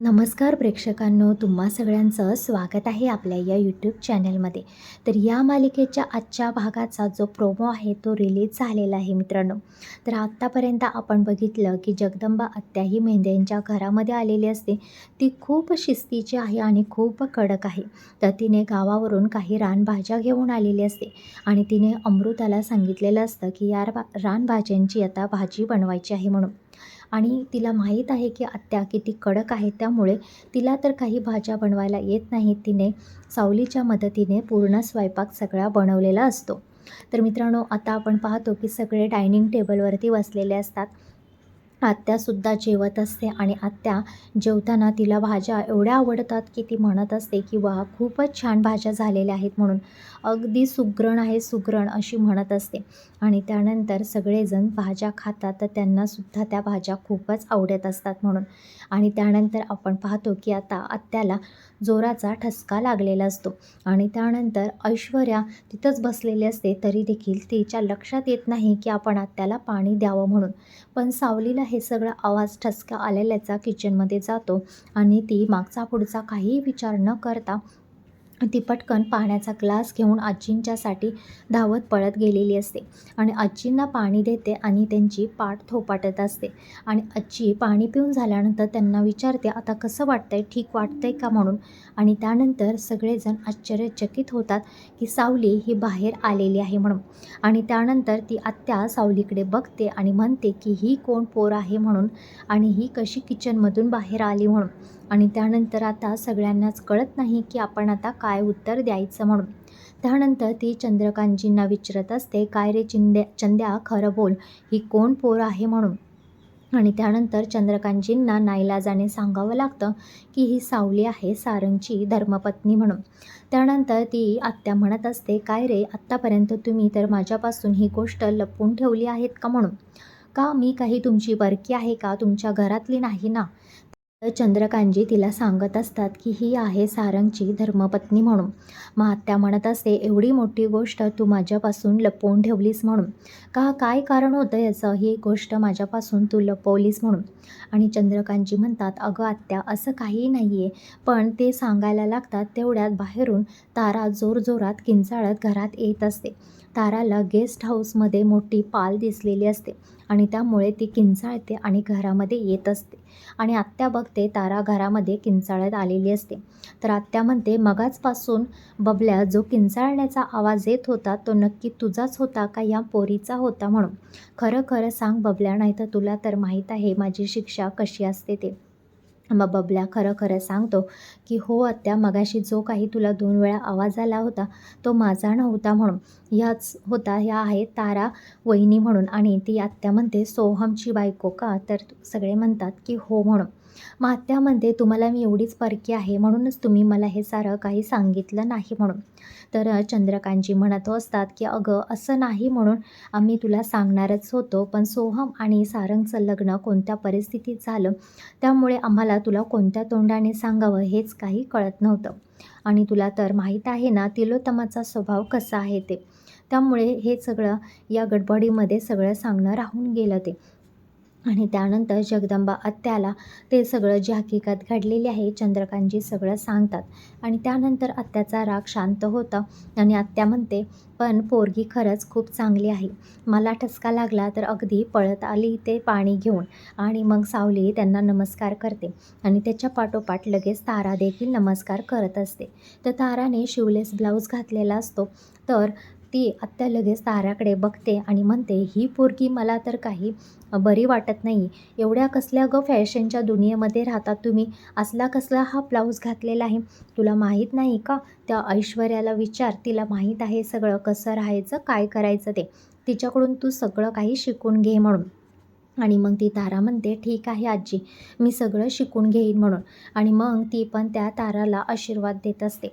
नमस्कार प्रेक्षकांनो तुम्हा सगळ्यांचं स्वागत आहे आपल्या या यूट्यूब चॅनलमध्ये तर या मालिकेच्या आजच्या भागाचा जो प्रोमो आहे तो रिलीज झालेला आहे मित्रांनो. तर आत्तापर्यंत आपण बघितलं की जगदंबा आत्या ही मेंढ्यांच्या घरामध्ये आलेली असते. ती खूप शिस्तीची आहे आणि खूप कडक आहे. तर तिने गावावरून काही रानभाज्या घेऊन आलेली असते आणि तिने अमृताला सांगितलेलं असतं की या रानभाज्यांची आता भाजी बनवायची आहे म्हणून. आणि तिला माहीत आहे की आत्या किती कडक आहे त्यामुळे तिला तर काही भाज्या बनवायला येत नाहीत तिने सावलीच्या मदतीने पूर्ण स्वयंपाक सगळा बनवलेला असतो. तर मित्रांनो आता आपण पाहतो की सगळे डायनिंग टेबलवरती बसलेले असतात. आत्यासुद्धा जेवत असते आणि आत्या जेवताना तिला भाज्या एवढ्या आवडतात की ती म्हणत असते की वा खूपच छान भाज्या झालेल्या आहेत म्हणून. अगदी सुगरण आहे सुग्रण अशी म्हणत असते. आणि त्यानंतर सगळेजण भाज्या खातात तर त्यांनासुद्धा त्या भाज्या खूपच आवडत असतात म्हणून. आणि त्यानंतर आपण पाहतो की आता आत्याला जोराचा ठसका लागलेला असतो. आणि त्यानंतर ऐश्वर्या तिथंच बसलेली असते तरी देखील तिच्या लक्षात येत नाही की आपण आत्याला पाणी द्यावं म्हणून. पण सावलीला हे सगळं आवाज ठसका आलेल्याचा किचनमध्ये जातो आणि ती मागचा पुढचा काहीही विचार न करता ती पटकन पाण्याचा ग्लास घेऊन आजींच्यासाठी धावत पळत गेलेली असते आणि आजींना पाणी देते आणि त्यांची पाठ थोपाटत असते. आणि आजी पाणी पिऊन झाल्यानंतर त्यांना विचारते आता कसं वाटतंय? ठीक वाटतंय का? म्हणून. आणि त्यानंतर सगळेजण आश्चर्यचकित होतात की सावली ही बाहेर आलेली आहे म्हणून. आणि त्यानंतर ती आत्या सावलीकडे बघते आणि म्हणते की ही कोण पोर आहे? म्हणून. आणि ही कशी किचनमधून बाहेर आली म्हणून. आणि त्यानंतर आता सगळ्यांनाच कळत नाही की आपण आता काय उत्तर द्यायचं म्हणून. त्यानंतर ती चंद्रकांतजींना विचारत असते काय रे चिंद्या चंद्या खरं बोल ही कोण पोर आहे म्हणून? आणि त्यानंतर चंद्रकांतजींना नाईलाजाने सांगावं लागतं की ही सावली आहे सारंगची धर्मपत्नी म्हणून. त्यानंतर ती आत्या म्हणत असते काय रे आत्तापर्यंत तुम्ही तर माझ्यापासून ही गोष्ट लपवून ठेवली आहेत का म्हणून? का मी काही तुमची बरकी आहे का? तुमच्या घरातली नाही ना? तर चंद्रकांतजी तिला सांगत असतात की ही आहे सारंगची धर्मपत्नी म्हणून. महात्या म्हणत असते एवढी मोठी गोष्ट तू माझ्यापासून लपवून ठेवलीस म्हणून. का काय कारण होतं याचं? ही गोष्ट माझ्यापासून तू लपवलीस म्हणून. आणि चंद्रकांतजी म्हणतात अगं आत्या असं काही नाही आहे पण ते सांगायला लागतात तेवढ्यात बाहेरून तारा जोरजोरात किंचाळत घरात येत असते. ताराला गेस्ट हाऊसमध्ये मोठी पाल दिसलेली असते. आणि त्यामुळे ती किंचाळते आणि घरामध्ये येत असते. आणि आत्या बघते तारा घरामध्ये किंचाळत आलेली असते. तर आत्या म्हणते मगाचपासून बबल्या जो किंचाळण्याचा आवाज येत होता तो नक्की तुझाच होता का या पोरीचा होता म्हणून? खरं खरं सांग बबल्या नाही तर तुला तर माहीत आहे माझी शिक्षा कशी असते ते. मग बबल्या खरं खरं सांगतो की हो आत्या मगाशी जो काही तुला दोन वेळा आवाज आला होता तो माझा नव्हता म्हणून. ह्याच होता ह्या आहे तारा वहिनी म्हणून. आणि ती आत्या म्हणते सोहमची बायको का? तर सगळे म्हणतात की हो म्हणून. मग तुम्हाला मी एवढीच परकी आहे म्हणूनच तुम्ही मला हे सारं काही सांगितलं नाही म्हणून. तर चंद्रकांतजी म्हणत असतात की अगं असं नाही म्हणून आम्ही तुला सांगणारच होतो पण सोहम आणि सारंगचं लग्न कोणत्या परिस्थितीत झालं त्यामुळे आम्हाला तुला कोणत्या तोंडाने सांगावं हेच काही कळत नव्हतं. आणि तुला तर माहीत आहे ना तिलोत्तमाचा स्वभाव कसा आहे ते. त्यामुळे हे सगळं या गडबडीमध्ये सगळं सांगणं राहून गेलं ते. आणि त्यानंतर जगदंबा आत्याला ते सगळं जे हकीकत घडलेली आहे चंद्रकांतजी सगळं सांगतात. आणि त्यानंतर आत्याचा राग शांत होता आणि आत्या म्हणते पण पोरगी खरंच खूप चांगली आहे. मला ठसका लागला तर अगदी पळत आली ते पाणी घेऊन आणि मग सावली त्यांना नमस्कार करते आणि त्याच्या पाठोपाठ लगेच तारा देखील नमस्कार करत असते. तर ताराने शिवलेस ब्लाऊज घातलेला असतो. तर ती आत्या लगेच ताराकडे बघते आणि म्हणते ही पोरगी मला तर काही बरी वाटत नाही. एवढ्या कसल्या ग फॅशनच्या दुनियेमध्ये राहतात तुम्ही? असला कसला हा ब्लाऊज घातलेला आहे. तुला माहीत नाही का? त्या ऐश्वर्याला विचार. तिला माहीत आहे सगळं. कसं राहायचं? काय करायचं ते? तिच्याकडून तू सगळं काही शिकून घे म्हणून. आणि मग ती तारा म्हणते ठीक आहे आजी. मी सगळं शिकून घेईन म्हणून. आणि मग ती पण त्या ताराला आशीर्वाद देत असते.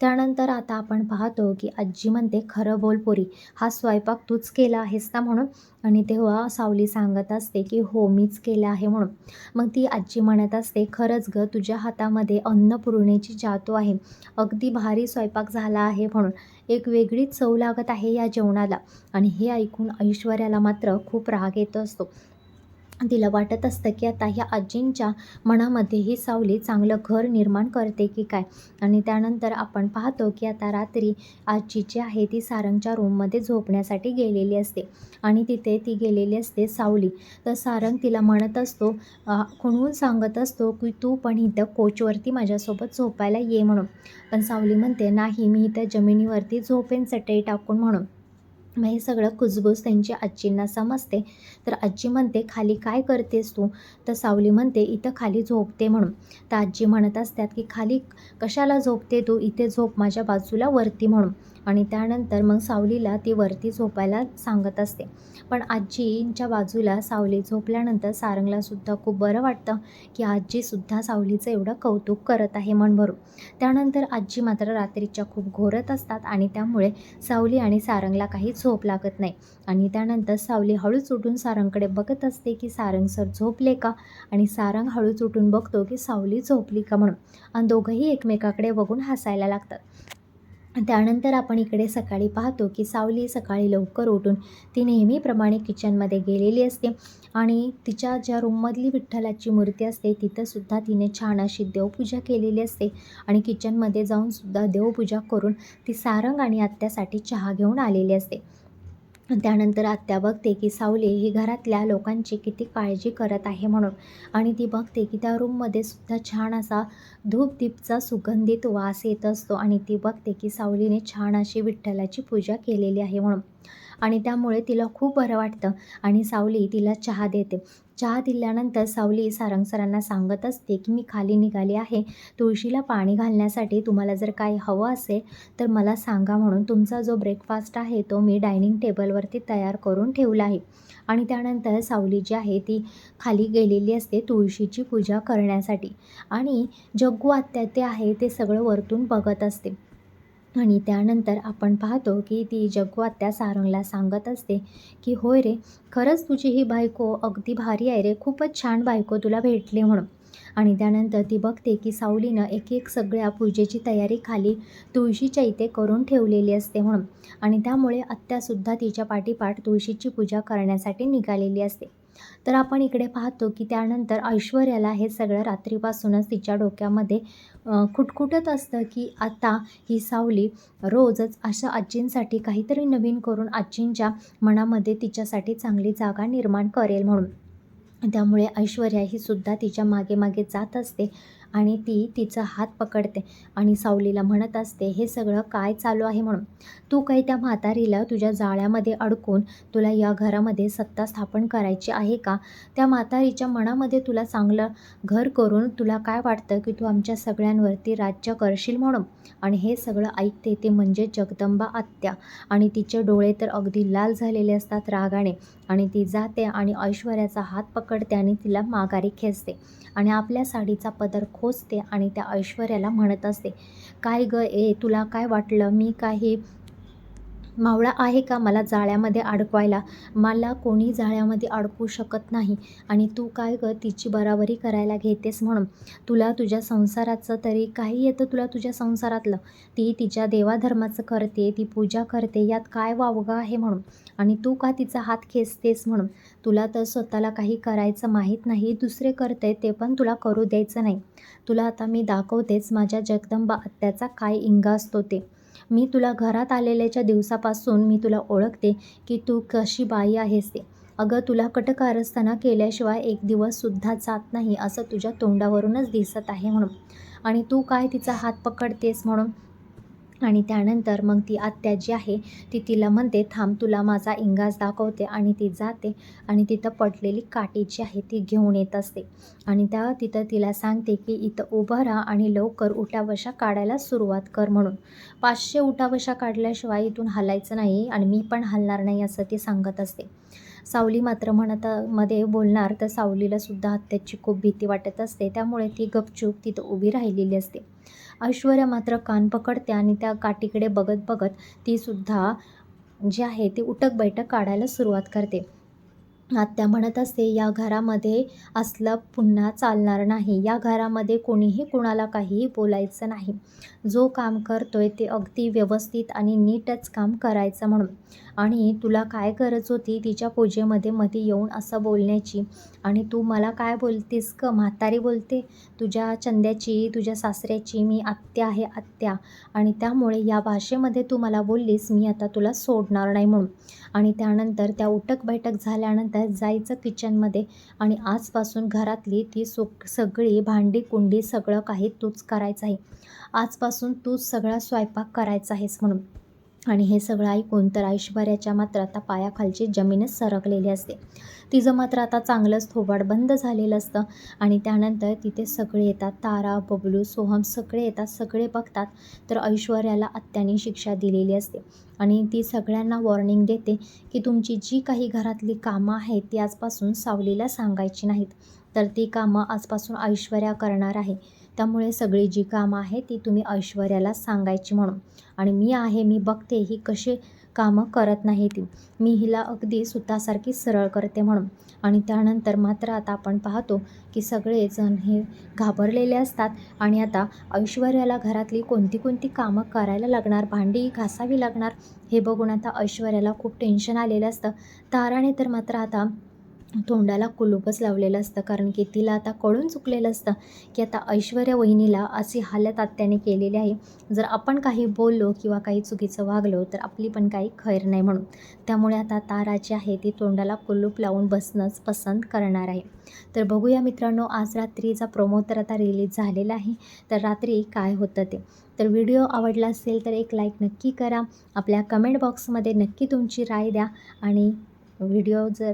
त्यानंतर आता आपण पाहतो की आजी म्हणते खरं बोल पोरी हा स्वयंपाक तूच केला आहेस ना म्हणून. आणि तेव्हा सावली सांगत असते की हो मीच केलं आहे. म्हणून. मग ती आजी म्हणत असते खरंच ग तुझ्या हातामध्ये अन्नपूर्णेची जातो आहे. अगदी भारी स्वयंपाक झाला आहे. म्हणून. एक वेगळीच चव लागत आहे या जेवणाला. आणि हे ऐकून ऐश्वर्याला मात्र खूप राग येत असतो. तिला वाटत असतं की आता ह्या आजींच्या मनामध्ये ही सावली चांगलं घर निर्माण करते की काय? आणि त्यानंतर आपण पाहतो की आता रात्री आजी जी आहे ती सारंगच्या रूममध्ये झोपण्यासाठी गेलेली असते. आणि तिथे ती गेलेली असते सावली. तर सारंग तिला म्हणत असतो खुणवून सांगत असतो की तू पण इथं कोचवरती माझ्यासोबत झोपायला ये म्हणून. पण सावली म्हणते नाही मी इथं जमिनीवरती झोपेन चटई टाकून म्हणून. मग हे सगळं कुजबूज त्यांची आजींना समजते. तर आजी म्हणते खाली काय करतेस तू? तर सावली म्हणते इथं खाली झोपते म्हणून. तर आजी म्हणत असतात की खाली कशाला झोपते तू? इथे झोप माझ्या बाजूला वरती म्हणून. आणि त्यानंतर मग सावलीला ती वरती झोपायला सांगत असते. पण आजींच्या बाजूला सावली झोपल्यानंतर सारंगलासुद्धा खूप बरं वाटतं की आजीसुद्धा सावलीचं एवढं कौतुक करत आहे मन भरून त्यानंतर आजी मात्र रात्रीच्या खूप घोरत असतात आणि त्यामुळे सावली आणि सारंगला काही झोप लागत नाही. आणि त्यानंतर सावली हळूच उठून सारंगकडे बघत असते की सारंग सर झोपले का? आणि सारंग हळूच उठून बघतो की सावली झोपली का म्हणून. आणि दोघंही एकमेकाकडे बघून हसायला लागतात. त्यानंतर आपण इकडे सकाळी पाहतो की सावली सकाळी लवकर उठून ती नेहमीप्रमाणे किचनमध्ये गेलेली असते आणि तिच्या ज्या रूममधली विठ्ठलाची मूर्ती असते तिथंसुद्धा तिने छान अशी देवपूजा केलेली असते आणि किचनमध्ये जाऊनसुद्धा देवपूजा करून ती सारंग आणि आत्यासाठी चहा घेऊन आलेली असते. त्यानंतर आत्या बघते की सावली ही घरातल्या लोकांची किती काळजी करत आहे म्हणून. आणि ती बघते की त्या रूममध्ये सुद्धा छान असा धूपदीपचा सुगंधित वास येत असतो. आणि ती बघते की सावलीने छान अशी विठ्ठलाची पूजा केलेली आहे म्हणून. आणि त्यामुळे तिला खूप बरं वाटतं. आणि सावली तिला चहा देते. चहा दिल्यानंतर सावली सारंग सरांना सांगत असते की मी खाली निघाली आहे. तुळशीला पाणी घालण्यासाठी तुम्हाला जर काही हवं असेल तर मला सांगा म्हणून तुमचा जो ब्रेकफास्ट आहे तो मी डायनिंग टेबलवरती तयार करून ठेवला आहे. आणि त्यानंतर सावली जी आहे ती खाली गेलेली असते तुळशीची पूजा करण्यासाठी. आणि जग्गू आत्या ते आहे ते सगळं वरतून बघत असते. आणि त्यानंतर आपण पाहतो की ती जग्गू आत्या सारंगला सांगत असते की होय रे खरंच तुझी ही बायको अगदी भारी आहे रे खूपच छान बायको तुला भेटली म्हणून. आणि त्यानंतर ती बघते की सावलीनं एक एक सगळ्या पूजेची तयारी खाली तुळशीच्या इथे करून ठेवलेली असते म्हणून. आणि त्यामुळे आत्यासुद्धा तिच्या पाठीपाठ तुळशीची पूजा करण्यासाठी निघालेली असते. तर आपण इकडे पाहतो की त्यानंतर ऐश्वर्याला हे सगळं रात्रीपासूनच तिच्या डोक्यामध्ये खुटखुटत असतं की आता ही सावली रोजच अशा आजींसाठी काहीतरी नवीन करून आजींच्या मनामध्ये तिच्यासाठी चांगली जागा निर्माण करेल म्हणून. त्यामुळे ऐश्वर्या ही सुद्धा तिच्यामागे मागे जात असते. आणि ती तिचा हात पकडते आणि सावलीला म्हणत असते हे सगळं काय चालू आहे म्हणून? तू काही त्या म्हातारीला तुझ्या जाळ्यामध्ये अडकून तुला या घरामध्ये सत्ता स्थापन करायची आहे का? त्या म्हातारीच्या मनामध्ये तुला चांगलं घर करून तुला काय वाटतं की तू आमच्या सगळ्यांवरती राज्य करशील म्हणून? आणि हे सगळं ऐकते ते म्हणजे जगदंबा आत्या. आणि तिचे डोळे तर अगदी लाल झालेले असतात रागाने. आणि ती जाते आणि ऐश्वर्याचा हात पकडते आणि तिला माघारी खेचते. आणि आपल्या साडीचा पदर खोचते आणि त्या ऐश्वर्याला म्हणत असते काय ग ए तुला काय वाटलं? मी काही मावळा आहे का मला जाळ्यामध्ये अडकवायला? मला कोणी जाळ्यामध्ये अडकवू शकत नाही. आणि तू काय ग तिची बराबरी करायला घेतेस म्हणून? तुला तुझ्या संसाराचं तरी काही येतं तुला तुझ्या संसारातलं? ती तिच्या देवाधर्माचं करते ती पूजा करते यात काय वावगं आहे म्हणून? आणि तू का तिचा हात खेचतेस म्हणून? तुला तर स्वतःला काही करायचं माहीत नाही दुसरे करते ते पण तुला करू द्यायचं नाही. तुला आता मी दाखवतेच माझ्या जगदंबा आत्याचा काय इंगा असतो ते. मी तुला घरात आलेल्याच्या दिवसापासून मी तुला ओळखते की तू कशी बाई आहेस ते. अगं तुला कटकारस्थाना केल्याशिवाय एक दिवससुद्धा जात नाही असं तुझ्या तोंडावरूनच दिसत आहे म्हणून. आणि तू काय तिचा हात पकडतेस म्हणून? आणि त्यानंतर मग ती आत्या जी आहे ती तिला म्हणते थांब तुला माझा इंगाज दाखवते. आणि ती जाते आणि तिथं पडलेली काठी जी आहे ती घेऊन येत असते. आणि त्या तिथं तिला सांगते की इथं उभं राहा आणि लवकर उठावशा काढायला सुरुवात कर म्हणून. पाचशे उठावशा काढल्याशिवाय इथून हलायचं नाही आणि मी पण हलणार नाही असं ती सांगत असते. सावली मात्र म्हणत मध्ये बोलणार तर सावलीला सुद्धा हत्याची खूप भीती वाटत असते. त्यामुळे ती गपचूप तिथं उभी राहिलेली असते. ऐश्वर्या मात्र कान पकडते आणि त्या काठीकडे बघत बघत तीसुद्धा जी आहे ती उटक बैठक काढायला सुरुवात करते. आत्या म्हणत असते या घरामध्ये असलं पुन्हा चालणार नाही. या घरामध्ये कोणीही कुणाला काहीही बोलायचं नाही. जो काम करतोय ते अगदी व्यवस्थित आणि नीटच काम करायचं म्हणून. आणि तुला काय गरज होती तिच्या पूजेमध्ये मध्ये येऊन असं बोलण्याची? आणि तू मला काय बोलतेस क म्हातारी बोलते. तुझ्या चंद्याची तुझ्या सासऱ्याची मी आत्या आहे आत्या. आणि त्यामुळे या भाषेमध्ये तू मला बोललीस मी आता तुला सोडणार नाही म्हणून. आणि त्यानंतर त्या उठक बैठक झाल्यानंतर जायचं किचनमध्ये आणि आजपासून घरातली ती सु सगळी भांडी कुंडी सगळं काही तूच करायचं आहे. आजपासून तूच सगळा स्वयंपाक करायचा आहेस म्हणून. आणि हे सगळं ऐकून तर ऐश्वर्याच्या मात्र आता पायाखालची जमीनच सरकलेली असते. तिचं मात्र आता चांगलंच थोबाड बंद झालेलं असतं आणि त्यानंतर तिथे सगळे येतात. तारा बबलू सोहम सगळे येतात सगळे बघतात. तर ऐश्वर्याला आत्याने शिक्षा दिलेली असते. आणि ती सगळ्यांना वॉर्निंग देते की तुमची जी काही घरातली कामं आहेत ती आजपासून सावलीला सांगायची नाहीत. तर ती कामं आजपासून ऐश्वर्या करणार आहे. त्यामुळे सगळी जी कामं आहे ती तुम्ही ऐश्वर्याला सांगायची म्हणून. आणि मी आहे मी बघते ही कशी कामं करत नाही ती. मी हिला अगदी सुतासारखी सरळ करते म्हणून. आणि त्यानंतर मात्र आता आपण पाहतो की सगळेजण हे घाबरलेले असतात. आणि आता ऐश्वर्याला घरातली कोणती कोणती कामं करायला लागणार भांडी घासावी लागणार हे बघून आता ऐश्वर्याला खूप टेन्शन आलेलं असतं. ताराने तर मात्र आता तोंडाला कुलूपच लावलेलं असतं. कारण की तिला आता कळून चुकलेलं असतं की आता ऐश्वर्या वहिनीला अशी हालत आत्याने केलेली आहे. जर आपण काही बोललो किंवा काही चुकीचं वागलो तर आपली पण काही खैर नाही म्हणून. त्यामुळे आता तारा जी आहे ती तोंडाला कुलूप लावून बसणंच पसंत करणार आहे. तर बघूया मित्रांनो आज रात्रीचा प्रोमो तर आता रिलीज झालेला आहे. तर रात्री काय होतं ते. तर व्हिडिओ आवडला असेल तर एक लाईक नक्की करा. आपल्या कमेंट बॉक्समध्ये नक्की तुमची राय द्या. आणि व्हिडिओ जर